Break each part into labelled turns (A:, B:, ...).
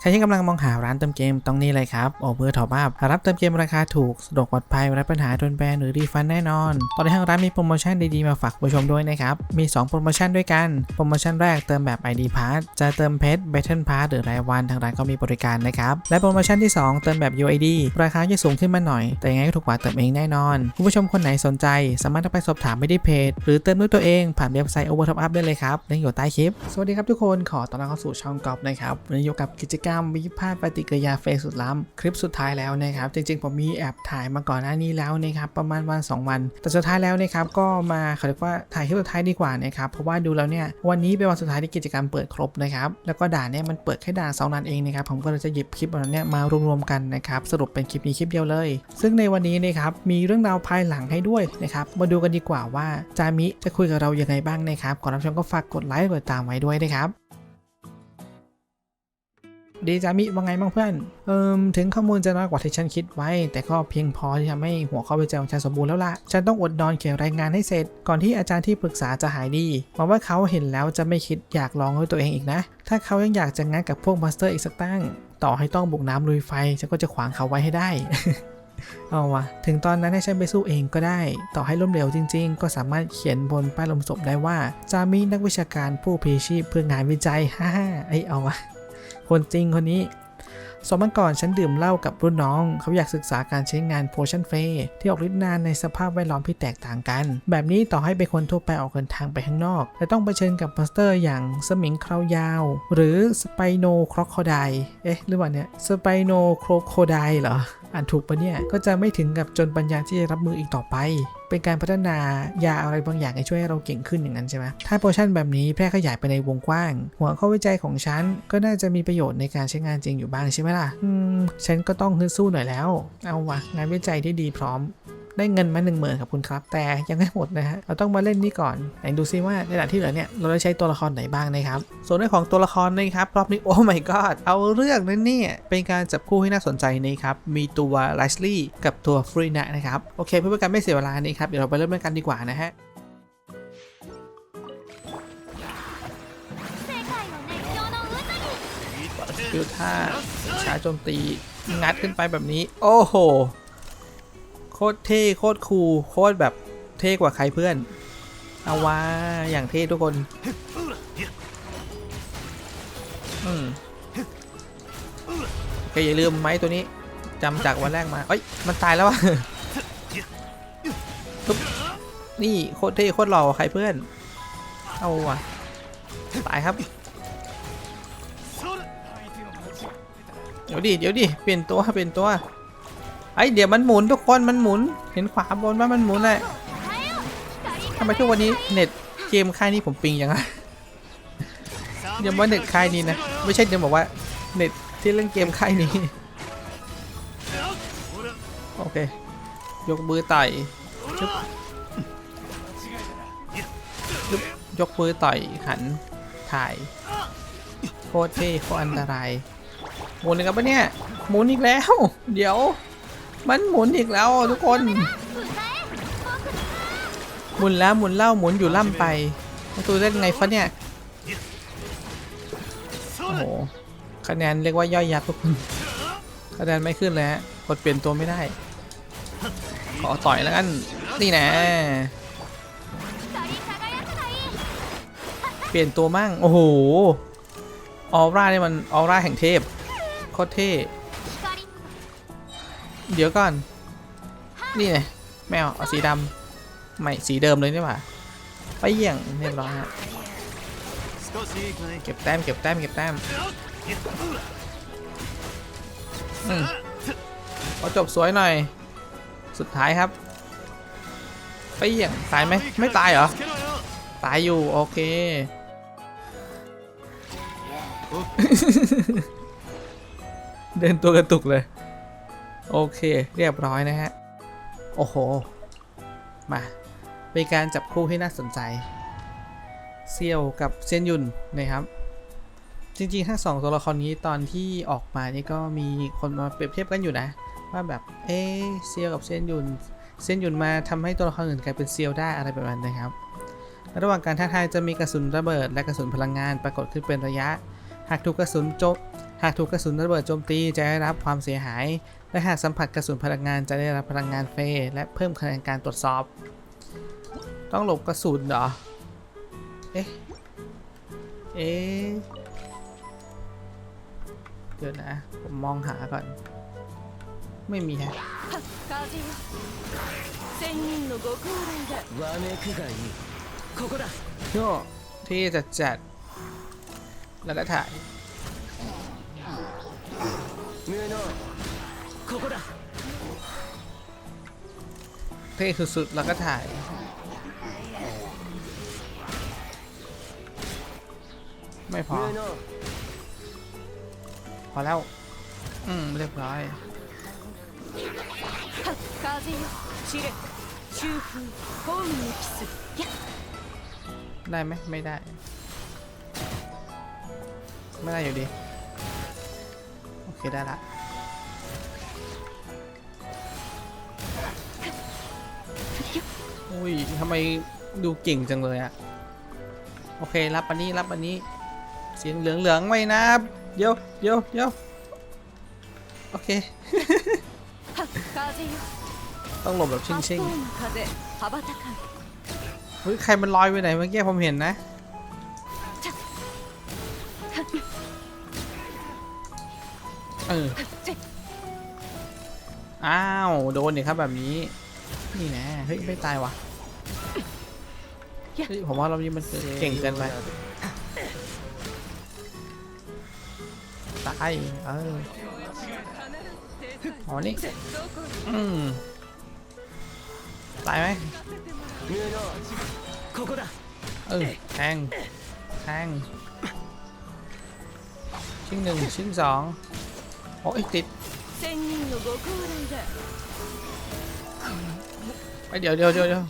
A: ใครที่กำลังมองหาร้านเติมเกมต้องนี่เลยครับโอเวอร์ท็อปอัพรับเติมเกมราคาถูกสะดวกปลอดภัยไร้ปัญหาโดนแบนหรือรีฟันแน่นอน ตอนนี้ทางร้านมีโปรโมชั่นดีๆมาฝากผู้ชมด้วยนะครับ มี 2 โปรโมชั่นด้วยกัน โปรโมชั่นแรกเติมแบบ ID Pass จะเติมเพชร Battle Pass หรือรายวันทางร้านก็มีบริการนะครับ และโปรโมชั่นที่ 2 เติมแบบ UID ราคาจะสูงขึ้นมาหน่อย แต่ยังไงก็ถูกกว่าเติมเองแน่นอนคุณผู้ชมคนไหนสนใจ สามารถไปสอบถามไม่ได้เพจ หรือเติมด้วยตัวเองผ่านเว็บไซต์ Over Top Up ได้เลยครับลิงก์อยู่ใต้คลิป สวัสดีครับทุกคนขอต้อนรับเข้าสู่ช่องกอล์ฟนะครับวันนี้อยู่กับกิจกรรมวิพากษ์ปฏิกิริยาเฟซสุดล้ำคลิปสุดท้ายแล้วนะครับ จริงๆ ผมมีแอบถ่ายมาก่อนหน้านี้แล้วนะครับประมาณวัน 2 วัน แต่สุดท้ายแล้วนะครับก็มาเขาเรียกว่าถ่ายคลิปสุดท้ายดีกว่านะครับเพราะว่าดูแล้วเนี่ยวันนี้เป็นวันสุดท้ายที่กิจกรรมเปิดครบนะครับแล้วก็ด่านเนี่ยมันเปิดแค่ด่านสองด่านเองนะครับผมก็เลยจะหยิบคลิปเหล่านี้มารวมๆกันนะครับสรุปเป็นคลิปนี้คลิปเดียวเลย ซึ่งในวันนี้นะครับมีเรื่องราวภายหลังให้ด้วยนะครับมาดูกันดีกว่าว่าจามิจะคุยกับเรายังไงบ้างนะครับก่อนรับชมก็ฝากกดไลค์กดติดตามไว้ด้วยนะครับ ดีจามิว่าไงบ้างเพื่อน เอิมถึงข้อมูลจะน้อยกว่าที่ฉันคิดไว้ แต่ก็เพียงพอที่ทำให้หัวข้อวิจัยของฉันสมบูรณ์แล้วล่ะ ฉันต้องอดนอนเขียนรายงานให้เสร็จ ก่อนที่อาจารย์ที่ปรึกษาจะหายดีหวังว่าเขาเห็นแล้วจะไม่คิดอยากลองด้วยตัวเองอีกนะ ถ้าเขายังอยากจะงัดกับพวกมาสเตอร์อีกสักตั้ง ต่อให้ต้องบุกน้ำลุยไฟฉันก็จะขวางเขาไว้ให้ได้เอาวะถึงตอนนั้นให้ฉันไปสู้เองก็ได้ ต่อให้ล้มเหลวจริง ๆ ก็สามารถเขียนบนป้ายลมศพได้ว่า จามีนักวิชาการผู้พีชีพเพื่องานวิจัย ฮ่าไอเอาวะ คนจริงคนนี้สมัยก่อนฉันดื่มเหล้ากับรุ่นน้อง เขาอยากศึกษาการใช้งาน Potion f a ที่ออกฤทธิ์นานในสภาพแวดล้อมที่แตกต่างกัน แบบนี้ต่อให้เป็นคนทั่วไปออกเดินทางไปข้างนอก แต่ต้องเผชิญกับมอนสเตอร์อย่างสมิงคราวยาว หรือสไปโนครอคโคไดเอ๊ะหรือว่าเนี่ยสไปโนโครโคไดเหรอ อ่านถูกปะเนี่ย ก็จะไม่ถึงกับจนปัญญาที่จะรับมืออีกต่อไป เป็นการพัฒนายาอะไรบางอย่างให้ช่วยให้เราเก่งขึ้นอย่างนั้นใช่ไหมถ้าโพชั่นแบบนี้แพร่ขยายไปในวงกว้าง หัวข้อวิจัยของฉันก็น่าจะมีประโยชน์ในการใช้งานจริงอยู่บ้างใช่ไหมล่ะ อืม ฉันก็ต้องฮึดสู้หน่อยแล้ว เอาวะงานวิจัยที่ดีพร้อม ได้เงินมาหนึ่งหมื่นครับคุณครับ แต่ยังไม่หมดนะฮะเราต้องมาเล่นนี่ก่อนไหนดูซิว่าในด่านที่เหลือเนี่ยเราได้ใช้ตัวละครไหนบ้างนะครับส่วนเรื่องของตัวละครนะครับรอบนี้โอ้ my god เอาเรื่องนั้นเนี่ยเป็นการจับคู่ให้น่าสนใจนะครับมีตัวไลซ์ลี่กับตัวฟรีนะนะครับโอเค เพื่อเป็นการไม่เสียเวลานี้ครับเดี๋ยวเราไปเริ่มเล่นกันดีกว่านะฮะคิวท่าช้าโจมตีงัดขึ้นไปแบบนี้ โอ้โห โคตรเท่โคตรคูลโคตรแบบเท่กว่าใครเพื่อน เอาว่าอย่างเท่ทุกคนอืมโอเคอย่าลืมไม้ตัวนี้จำจากวันแรกมาเอ้ยมันตายแล้ววะนี่โคตรเท่โคตรหล่อกว่าใครเพื่อน เอาวะตายครับเดี๋ยวดิเดี๋ยวดิเปลี่ยนตัวเปลี่ยนตัว ไอเดี๋ยวมันหมุนทุกคนมันหมุน เห็นขวาบนว่ามันหมุนแหละทำไมทุกวันนี้เน็ตเกมค่ายนี้ผมปิงยังไงเดี๋ยวว่าเน็ตค่ายนี้นะ ไม่ใช่เดี๋ยวบอกว่าเน็ตที่เล่นเกมค่ายนี้ โอเค ยกมือไต่ชึบชึบยกมือต่อยหันถ่ายโคตรเท่โคตรอันตรายหมุนอีกแล้วปะเนี่ยหมุนอีกแล้ว เดี๋ยว มันหมุนอีกแล้วทุกคน หมุนแล้วหมุนเล่าหมุนอยู่ล่ำไปประตูเล่นไงฟะเนี่ย โอ้โห คะแนนเรียกว่าย่อยยับทุกคน คะแนนไม่ขึ้นเลยฮะ กดเปลี่ยนตัวไม่ได้ ขอต่อยแล้วกัน นี่แนะเปลี่ยนตัวมั่ง โอ้โห ออร่าเนี่ยมันออร่าแห่งเทพ โคตรเท่ เดี๋ยวก่อน นี่ไงแมวเอาสีดำไม่สีเดิมเลยนี่หว่าไปเยี่ยงเรียบร้อยฮะเก็บแต้มเก็บแต้มเก็บแต้มอืมขอจบสวยหน่อย สุดท้ายครับ ไปเยี่ยงตายไหมไม่ตายเหรอ ตายอยู่ โอเคเดินตัวกระตุกเลย โอเค เรียบร้อยนะฮะ โอ้โห มาเป็นการจับคู่ให้น่าสนใจ เซียวกับเซียนยุนนะครับ จริงๆ ทั้งสองตัวละครนี้ตอนที่ออกมานี่ก็มีคนมาเปรียบเทียบกันอยู่นะ ว่าแบบเอเซียวกับเซียนยุนเซียนยุนมาทำให้ตัวละครอื่นกลายเป็นเซียวได้อะไรแบบนั้นนะครับ ระหว่างการท้าทายจะมีกระสุนระเบิดและกระสุนพลังงานปรากฏขึ้นเป็นระยะ หากถูกกระสุนโจมหากถูกกระสุนระเบิดโจมตีจะได้รับความเสียหาย และหากสัมผัสกระสุนพลังงานจะได้รับพลังงานเฟและเพิ่มคะแนนการตรวจสอบ ต้องหลบกระสุนเหรอ เอ๊ะ เอ๊ะ เดี๋ยวนะ ผมมองหาก่อน ไม่มีฮะโยที่จะจัด แล้วก็ถ่ายเท่สุดๆแล้วก็ถ่ายไม่พอ พอแล้ว อืม เรียบร้อยได้ไหมไม่ได้ ไม่ได้อยู่ดี โอเค ได้ละอุ้ยทำไมดูเก่งจังเลยอะโอเค รับอันนี้ รับอันนี้ เสียงเหลืองๆไว้นะเยอะเยอะเยอะโอเค ต้องหลบแบบชิงชิงเฮ้ย ใครมันลอยไปไหนเมื่อกี้ผมเห็นนะ เออ อ้าว โดนเนี่ยครับแบบนี้ นี่แน่เฮ้ย ไม่ตายวะผมว่าเรานี้มันเก่งเกินไป ตาย เอออ๋อนี่ อืม ตายไหมเออแทงแทงชิ้นหนึ่งชิ้นสอง โอ้ยติดไปเดี๋ยวเดี๋ยวเดี๋ยวเดียว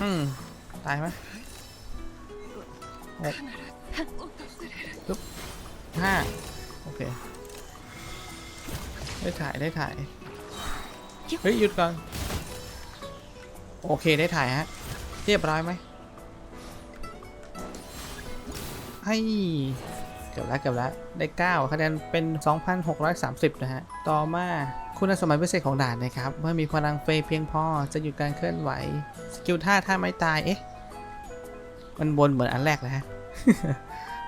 A: อืมตายไหมหกปึ๊บห้าโอเค ได้ถ่ายได้ถ่าย เฮ้ยหยุดก่อน โอเคได้ถ่ายฮะ เรียบร้อยไหมให้ เกือบแล้วเกือบแล้วได้ 9 คะแนนเป็น 2,630 นะฮะ ต่อมาคุณสมบัติพิเศษของด่านนะครับ เมื่อมีพลังเฟยเพียงพอจะหยุดการเคลื่อนไหว สกิลท่าถ้าไม่ตาย เอ๊ะ มันวนเหมือนอันแรกเลยฮะ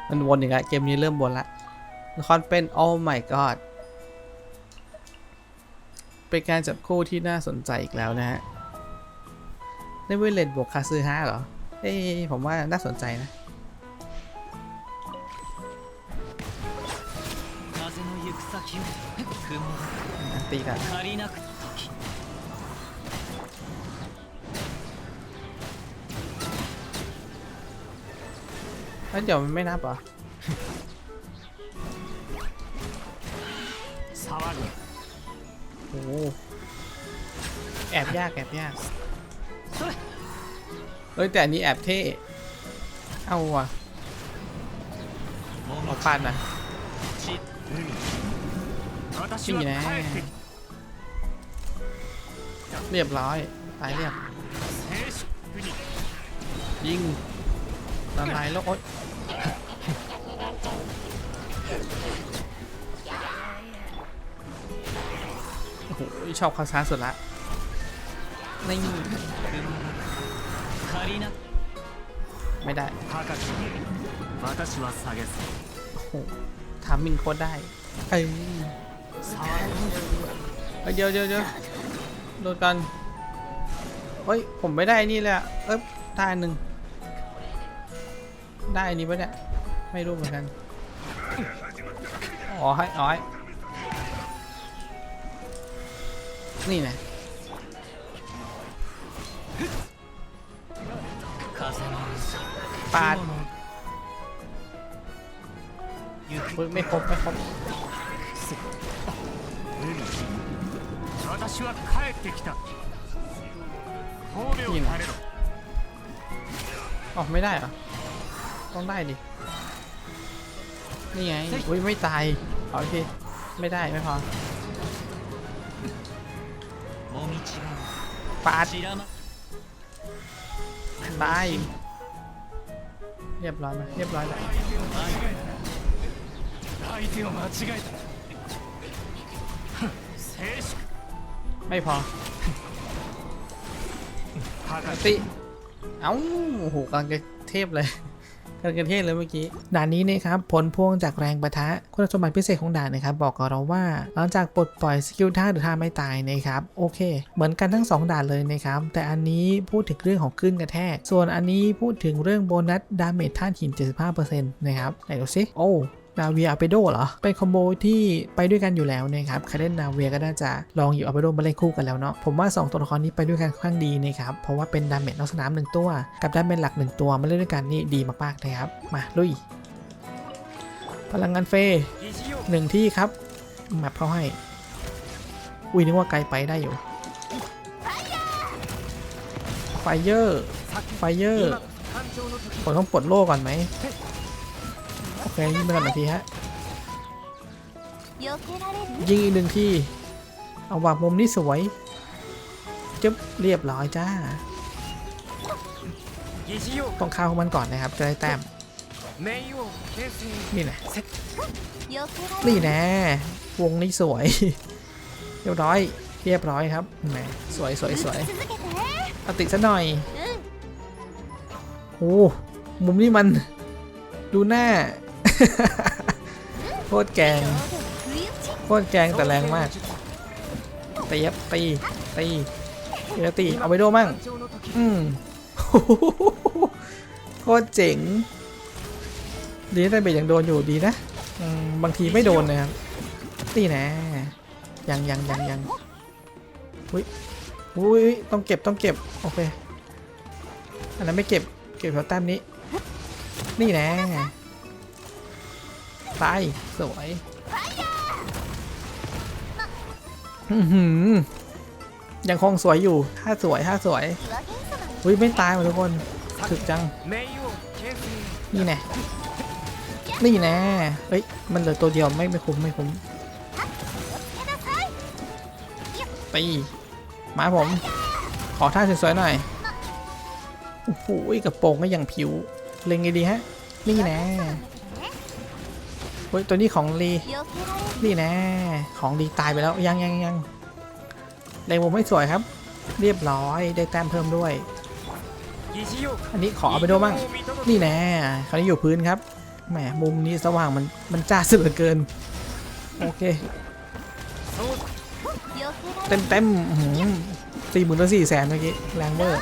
A: มันวนอีกแล้วเกมนี้เริ่มวนละละครเป็น oh my god เป็นการจับคู่ที่น่าสนใจอีกแล้วนะฮะได้เวลเลนบวกคาซือฮะเหรอ เอ้ผมว่าน่าสนใจนะ ตีกันแล้วเดี๋ยวมันไม่นับอะโอ้แอบยากแอบยากเอ้ยแต่นี้แอบเท่ เอาว่ะอ
B: อ
A: กปันนะ นี่
B: แน่
A: เรียบร้อย ตายเรียบ ยิงละลายแล้วโอ๊ยโอ้โชอบคาซาสุดละนี่ไม่ได้โทามิงโคตรได้ เอ้ เดี๋ยวเดี๋ยวเดี๋ยวโดนกันเฮ้ยผมไม่ได้นี่แหละเอ๊บท่าหนึ่งได้นี่ปะเนี่ยไม่รู้เหมือนกันอ๋อให้อ๋อยนี่
B: ไง
A: ปาดไม่ครบไม่ครบ
B: 私は帰ってきた褒美を垂れろ
A: ออกไม่ได้เหรอ ต้องได้ดิ นี่ไง อุ้ยไม่ตายเอาอีกทีไม่ได้ไม่พอ
B: もみちが
A: ปาด
B: 散らま
A: ตาย เรียบร้อยไหมเรียบร้อยแล้ว
B: 前 相手を間違えた静粛
A: ไม่พอ
B: はが
A: ติเอ้าโอ้โหกำลังจะเทพเลยกำลังจะเทพเลยเมื่อกี้ด่านนี้นะครับผลพวงจากแรงประทะคุณสมบัติพิเศษของด่านนะครับบอกกับเราว่าหลังจากปลดปล่อยสกิลท่าหรือท่าไม่ตายนะครับโอเค เหมือนกันทั้ง 2 ด่านเลยนะครับแต่อันนี้พูดถึงเรื่องของคลื่นกระแทก ส่วนอันนี้พูดถึงเรื่องโบนัสดาเมจท่านหิน 75%นะครับไหนดูซิโอ้ นาเวียอาเปโดเหรอ เป็นคอมโบที่ไปด้วยกันอยู่แล้วนะครับใครเล่นนาเวียก็น่าจะลองอยู่อาเปโดมาเล่นคู่กันแล้วเนาะผมว่า 2 ตัวละครนี้ไปด้วยกันค่อนข้างดีนะครับเพราะว่าเป็นดาเมจนอกสนาม1ตัว กับดาเมจหลัก 1 ตัวมาเล่นด้วยกันนี่ดีมากๆนะครับมาลุย พลังงานเฟย์หนึ่งที่ครับแมปเขาให้ อุ้ยนึกว่าไกลไปได้อยู่ไฟเยอร์ไฟเยอร์ผมต้องปลดโล่ก่อนไหม แฟยิงไปก่อนหนึ่งทีฮะ ยิงอีกหนึ่งทีเอาวางมุมนี่สวยจึ๊บเรียบร้อยจ้า ต้องข้ามันก่อนนะครับ จะได้แต้ม นี่แหละนี่แน่วงนี้สวย เรียบร้อย เรียบร้อยครับแหมสวยสวยสวยอติซะหน่อยโอ้มุมนี้มัน ดูหน้า โคตรแกงโคตรแกงแต่แรงมากตีครับตีตีเดี๋ยวตีเอาไปด้
B: วยมั่ง
A: อืมโคตรเจ๋ง ดีแต่เบรยังโดนอยู่ดีนะบางทีไม่โดนนะครับตีนะ ยังยังยังยังอุ้ยอุ้ยต้องเก็บต้องเก็บ โอเค อันนั้นไม่เก็บ เก็บแถวแต้มนี้ นี่นะ ตาย สวยยังคงสวยอยู่ถ้าสวยถ้าสวยอุ้ยไม่ตายหมดทุกคนถึกจัง นี่แน่นี่แน่เฮ้ย มันเหลือตัวเดียวไม่ไม่คุ้มไม่คุ้มตีมาผม ขอท่าสวยๆหน่อยโอ้โหกระโปรงก็ยังผิว เล็งไงดีฮะ นี่แน่ ฮ้ยตัวนี้ของลีนี่แน่ของดีตายไปแล้วยังยังยังในวงไม่สวยครับ เรียบร้อยได้แต้มเพิ่มด้วย อันนี้ขอเอาไปด้วยบ้างนี่แน่คราวนี้อยู่พื้นครับแหมมุมนี้สว่างมันมันจ้าสุดเหลือเกินโอเคเต็มเต็มสี่หมื่นต่อสี่แสนเมื่อกี้แรงเวอร์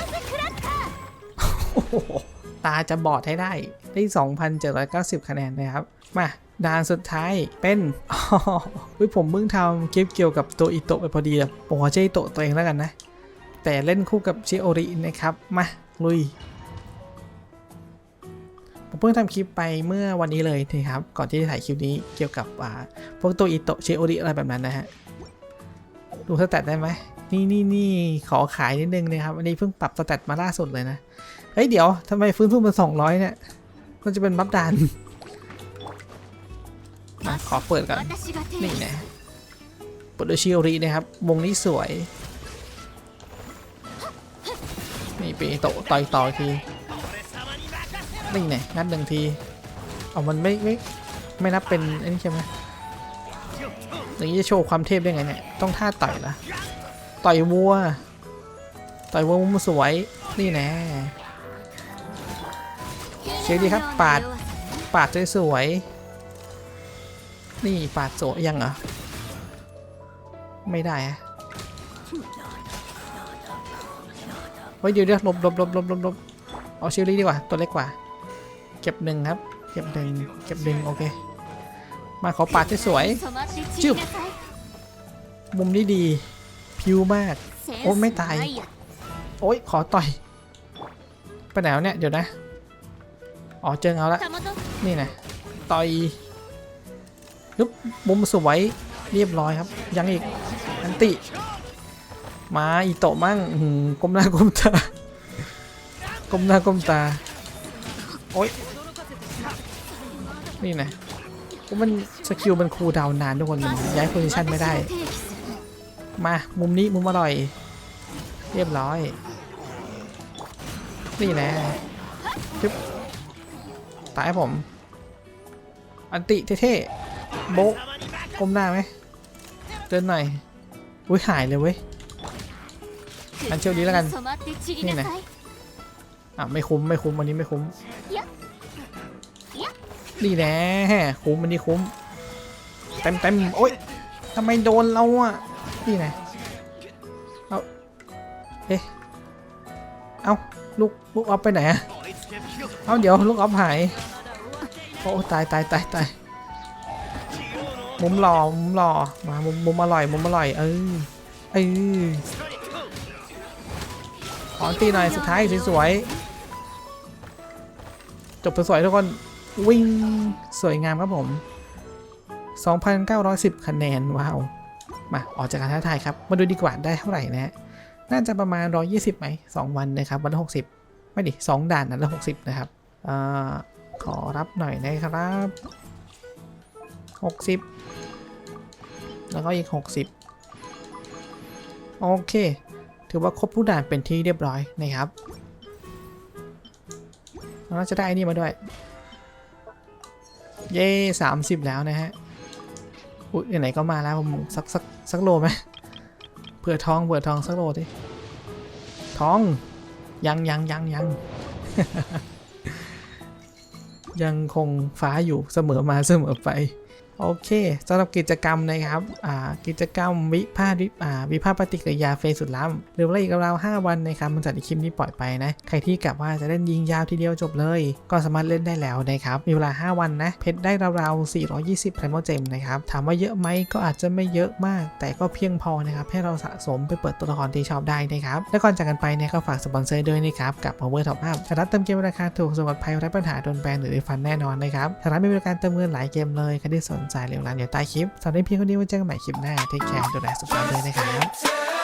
A: ตาจะบอดให้ได้ได้ 2,790 คะแนนนะครับ มา ด่านสุดท้ายเป็นอ๋อผมเพิ่งทำคลิปเกี่ยวกับตัวอิโตะไปพอดีอะผมขอเจอิโตะตัวเองแล้วกันนะ แต่เล่นคู่กับชิโอรินะครับ มา ลุย ผมเพิ่งทำคลิปไปเมื่อวันนี้เลยนะครับ ก่อนที่จะถ่ายคลิปนี้เกี่ยวกับพวกตัวอิโตะชิโอริอะไรแบบนั้นนะฮะ ดูสแตทได้ไหมนี่นี่นี่ขอขายนิดนึงนะครับ อันนี้เพิ่งปรับสแตทมาล่าสุดเลยนะ เฮ้ยเดี๋ยวทำไมฟื้นฟูเป็นสองร้อยเนี่ยมันจะเป็นบัฟดาน มาขอเปิดก่อนนี่นะเปิดโดยชิโอรินะครับ วงนี้สวย นี่ปีโตต่อยต่อทีนี่ไงัดหนึ่งทีเอามันไม่ไม่ไม่นับเป็นอันนี้ใช่ไหมอย่างนี้จะโชว์ความเทพได้ไงเนี่ย ต้องท่าต่อยละต่อยวัว ต่อยวัวมันสวย นี่แน่เช็คดีครับ ปาด ปาดสวย นี่ปาดโซยังเหรอ ไม่ได้อะเฮ้เดี๋ยวเดี๋ยวลบลบลบลบลบลบเอาชิลลี่ดีกว่า ตัวเล็กกว่า เก็บหนึ่งครับ เก็บหนึ่งเก็บหนึ่งโอเค มาขอปาดที่สวย
C: จึ๊
A: บมุมนี้ดี พิวมาก โอ้ไม่ตาย โอ้ยขอต่อยไปไหนวเนี่ย เดี๋ยวนะ อ๋อเจอเอาละนี่นะต่อย ปุ๊บมุมสวยเรียบร้อยครับ ยังอีกอันติ มาอีโตมั่งก้มหน้าก้มตาก้มหน้าก้มตา โอ๊ย นี่นะมันสกิลมันคูดาวนานทุกคนย้ายโพซิชันไม่ได้ มามุมนี้มุมอร่อย เรียบร้อย นี่แหละจุ๊บตายผม อันติเท่ โบะก้มหน้าไหมเดินหน่อยอุ้ยหายเลยเว้ย อันเชียวดีแล้วกัน
C: นี่นะ
A: อะไม่คุ้มไม่คุ้มวันนี้ไม่คุ้ม นี่แน่คุ้มวันนี้คุ้ม เต็มเต็มโอ๊ยทำไมโดนเราอะ นี่ไงเอาเอ๊ะเอาลูกลูกออฟไปไหนอะเอาเดี๋ยวลูกออฟหาย โอ้ตายตายตายตาย มุมหล่อมุมหล่อมามุมมุมอร่อยมุมอร่อย เออเออขอตีหน่อยสุดท้ายสวยๆจบสวยๆทุกคนวิ่งสวยงามครับผม 2,910 คะแนน ว้าว มา ออกจากการท้าทายครับ มาดูดีกว่าได้เท่าไหร่นะฮะน่าจะประมาณ 120ไหม2วันนะครับ วันละ 60 ไม่ดิ2ด่านนั้นละ 60 นะครับอขอรับหน่อยนะครับ 60 แล้วก็อีก 60 โอเค ถือว่าครบทุกด่านเป็นที่เรียบร้อยนะครับเราจะได้อันนี้มาด้วย เย่30แล้วนะฮะ อุ้ยไหนๆก็มาแล้วผมสักสักสักโลไหมเผื่อทองเผื่อทองสักโลดิทอง ยังยังยังยังยังคงฟ้าอยู่เสมอมาเสมอไป โอเคสำหรับกิจกรรมนะครับกิจกรรมวิพากษ์วิอ่าพากษ์ปฏิกิริยาเฟสสุดล้ำหรือว่าอีกราวๆ5วันนะครับมันจากที่คลิปนี้ปล่อยไปนะใครที่กะว่าจะเล่นยิงยาวทีเดียวจบเลย ก็สามารถเล่นได้แล้วนะครับมีเวลา 5 วันนะเพชรได้ราวๆ420ไพรโมเจมนะครับถามว่าเยอะไหมก็อาจจะไม่เยอะมาก แต่ก็เพียงพอนะครับให้เราสะสมไปเปิดตัวละครที่ชอบได้นะครับและก่อนจากกันไปเนี่ยก็ฝากสปอนเซอร์ด้วยนะครับกับ Power Top Up สาระเติมเกมราคาถูกสมบัติภัยไร้ปัญหาโดนแบนหรือฟันแน่นอนนะครับสาระมีบริการเติมเงินหลายเกมเลยใครที่สนใจเร็วร้นอยู่ใต้คลิปสำหรับพี่คนนี้ไว้เจอกันใหม่คลิปหน้าเทคแคร์ดูแลสุขภาพด้วยนะครับ